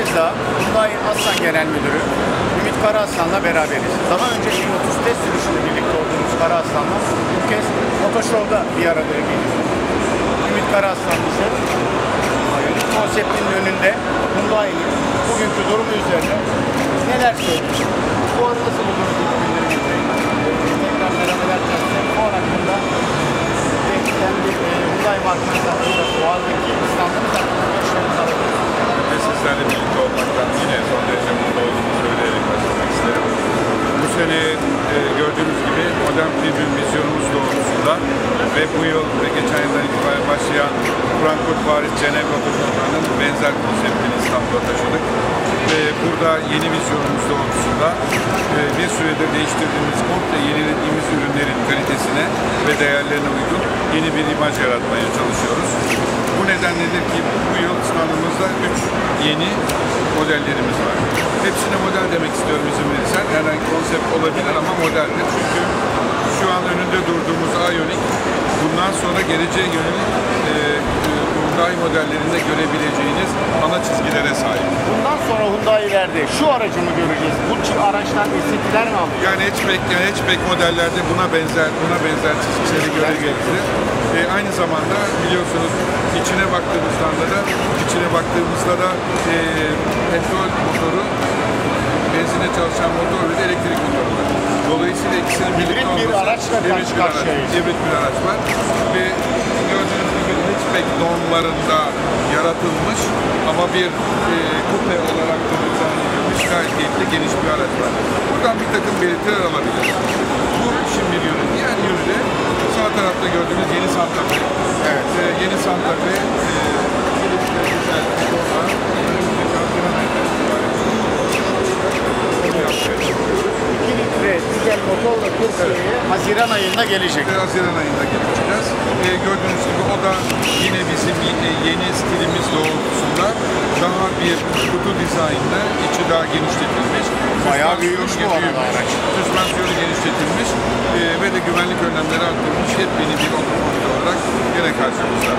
kez daha Aslan Genel Müdürü Ümit Karaaslan'la beraberiz. Daha önce E30 test sürüşünde birlikte olduğumuz Karaaslan'la bu kez Otoshow'da bir arada geliyoruz. Ümit Karaaslan Ioniq konseptinin önünde Hyundai'nin bugünkü durumu üzerine neler söylüyor? Bu arada nasıl buldunuz bu günleri? Tekrar merhabalar size. Bu hakkında kendi Hyundai markası hakkında Boğaz'daki standınız hakkında ve bu yıl ve geçen yıldan itibaren başlayan Frankfurt, Paris, Cenevre otoşoförünün benzer konseptini İstanbul'a taşıdık. Ve burada yeni vizyonumuz doğrultusunda e, bir süredir değiştirdiğimiz, komple yenilediğimiz ürünlerin kalitesine ve değerlerine uygun yeni bir imaj yaratmaya çalışıyoruz. Bu nedenledir ki bu yıl standımızda 3 yeni modellerimiz var. Hepsine model demek istiyorum izin verirsen. Yani konsept olabilir ama modeldir. Çünkü şu an önünde durduğumuz Ioniq bundan sonra geleceğe yönelik e, Hyundai modellerinde görebileceğiniz ana çizgilere sahip. Bundan sonra Hyundai'lerde şu aracı mı göreceğiz? Bu tip araçtan esintiler mi alacağız? Yani hatchback, yani hatchback modellerde buna benzer buna benzer çizgileri görebiliriz. E, aynı zamanda biliyorsunuz içine baktığımızda da içine baktığımızda da e, petrol motoru benzine çalışan motor ve de elektrik motoru var. Dolayısıyla ikisinin birlikte Hibrit bir olması araçla karşı karşıyayız. hibrit bir araç var. Ve gördüğünüz gibi hatchback normlarında yaratılmış ama bir e, kupe olarak da edilmiş gayet keyifli geniş bir araç var. Buradan bir takım belirtiler alabiliriz. Bu işin bir yönü. Diğer yönü de sağ tarafta gördüğünüz yeni Santa Fe. Evet. E, yeni Santa ayında gelecek. Haziran ayında geleceğiz. Ee, gördüğünüz gibi o da yine bizim e, yeni stilimiz doğrultusunda daha bir kutu dizaynla içi daha genişletilmiş. Bayağı büyümüş bu arada araç. Süspansiyonu genişletilmiş ee, ve de güvenlik önlemleri arttırılmış yepyeni bir otomobil olarak yine karşımızda.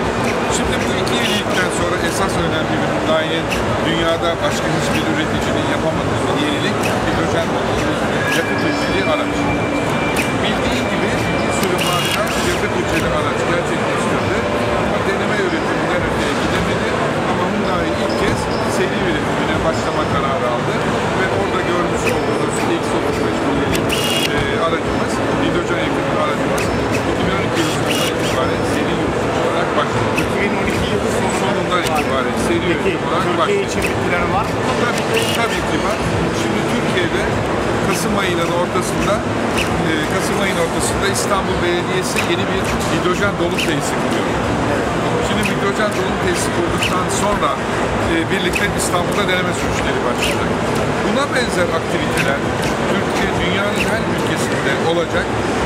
Şimdi bu iki yenilikten sonra esas önemli bir Hyundai'nin dünyada başka hiçbir üreticinin yapamadığı bir yenilik hidrojen motorlu yakıt hücreli araç. Hücreli araç gerçekleştirdi. Ama deneme üretiminden öteye gidemedi. Ama Hyundai ilk kez seri üretimine başlama kararı aldı. Ve orada görmüş olduğunuz X35 modeli e, aracımız, hidrojen yakıtlı aracımız 2012 yılından itibaren seri üretim olarak başladı. 2012 yılı Sonundan itibaren seri üretim olarak başladı. için bir planı var mı? Tabii ki, tabii ki var. Şimdi Türkiye'de Kasım ayının ortasında e, Kasım ayının ortasında İstanbul Belediyesi yeni bir hidrojen dolum tesisi kuruyor. Şimdi hidrojen dolum tesisi kurduktan sonra e, birlikte İstanbul'da deneme sürüşleri başlayacak. Buna benzer aktiviteler Türkiye dünyanın her ülkesinde olacak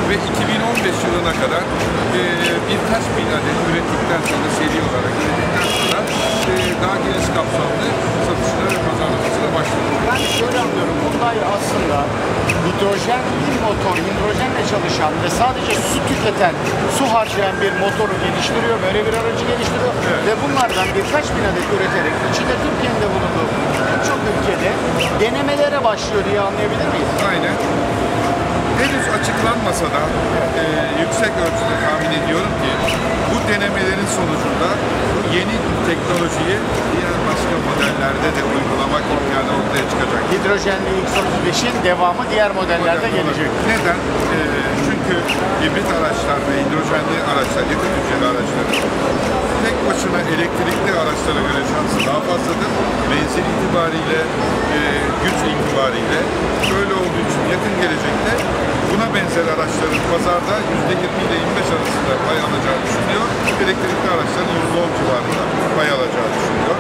ve 2015 yılına kadar e, birkaç bin adet ürettikten sonra seri olarak ürettikten sonra e, daha geniş kapsamlı satışlara ve pazarlamasına başlayacak. Ben şöyle anlıyorum. Hyundai aslında hidrojen bir motor, hidrojenle çalışan ve sadece su tüketen, su harcayan bir motoru geliştiriyor. Böyle bir aracı geliştiriyor. Evet. Ve bunlardan birkaç bin adet üreterek içinde Türkiye'nin de bulunduğu birçok ülkede denemelere başlıyor diye anlayabilir miyiz? Aynen. Henüz açıklanmasa da e, yüksek ölçüde tahmin ediyorum ki bu denemelerin sonucunda bu yeni teknolojiyi diğer başka modellerde de uygulamak imkanı ortaya çıkacak. Hidrojenli X35'in devamı diğer modellerde Model gelecek. Neden? E, çünkü hibrit araçlar ve hidrojenli araçlar, yakıt hücreli araçlar tek başına elektrikli araçlara göre şansı daha fazladır. Menzil itibariyle, e, güç itibariyle böyle olduğu için yakın gelecekte buna benzer araçların pazarda %20 ile 25 arasında pay alacağı düşünülüyor. Elektrikli araçların %10 civarında pay alacağı düşünülüyor.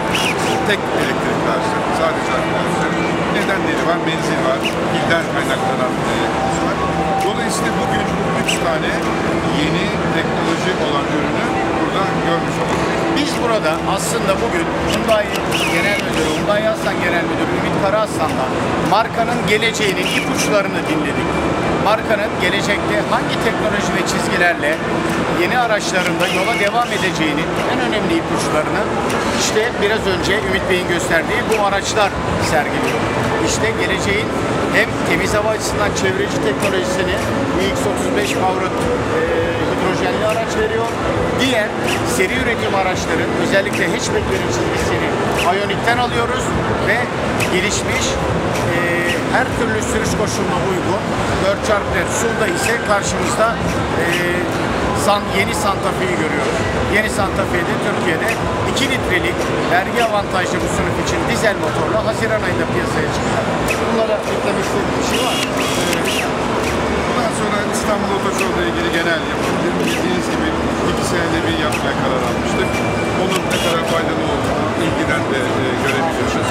Tek elektrikli araçlar, sadece araçlar. Nedenleri var, menzil var, pilden kaynaklanan e, var. Dolayısıyla bugün bu üç tane yeni teknoloji olan ürünü burada aslında bugün Hyundai Genel Müdürü Hyundai Aslan Genel Müdürü Ümit Karaaslan'la markanın geleceğinin ipuçlarını dinledik. Markanın gelecekte hangi teknoloji ve çizgilerle yeni araçlarında yola devam edeceğinin en önemli ipuçlarını işte biraz önce Ümit Bey'in gösterdiği bu araçlar sergiliyor. İşte geleceğin hem temiz hava açısından çevreci teknolojisini iX35 Powered e, hidrojenli araç veriyor. Diğer seri üretim araçların özellikle hatchbacklerin çizgisini Ionic'ten alıyoruz ve gelişmiş e, her türlü sürüş koşuluna uygun 4x4 SUV'da ise karşımızda e, San, yeni Santa Fe'yi görüyoruz. Yeni Santa Fe'de Türkiye'de 2 litrelik vergi avantajlı bu sınıf için dizel motorla Haziran ayında piyasaya çıktı. Bunlara eklemek istediğim bir şey var mı? İstanbul Otoşov'la ilgili genel yapım bildiğiniz gibi iki senede bir yapmaya karar almıştık. Onun ne kadar faydalı olduğunu ilgiden de e, görebiliyoruz.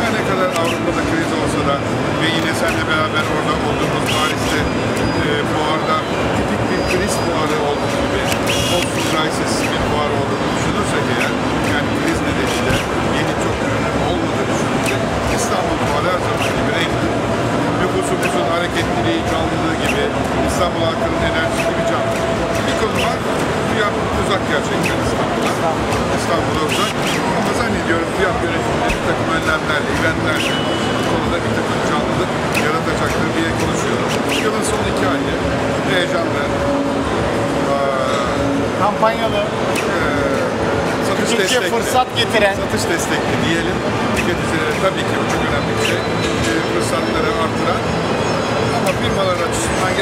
Her ne kadar Avrupa'da kriz olsa da ve yine seninle beraber orada olduğumuz Paris'te e, fuarda tipik bir kriz fuarı olduğu gibi post crisis bir fuar olduğunu düşünürsek eğer yani kriz nedeniyle yeni çok ürünün olmadığı düşünürsek İstanbul fuarı her zaman gibi renkli nüfusumuzun hareketliliği, canlılığı gibi İstanbul halkının enerjisi gibi canlı. Bir konu var, fiyat uzak gerçekten İstanbul'a. İstanbul'a uzak. Ama zannediyorum fiyat yönetiminde bir takım önlemlerle, eventlerle bu konuda bir takım canlılık yaratacaktır diye konuşuyorum. Yılın son iki ayı heyecanlı, Kampanyalı, satış tüketiciye destekli. fırsat getiren satış destekli diyelim. Tüketicilere tabii ki bu çok önemli bir şey. E, fırsatları artıran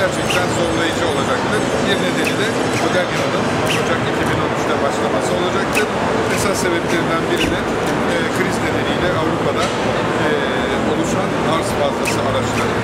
gerçekten zorlayıcı olacaktır. Bir nedeni de model yanının Ocak 2013'te başlaması olacaktır. Esas sebeplerinden biri de e, kriz nedeniyle Avrupa'da e, oluşan arz fazlası araçları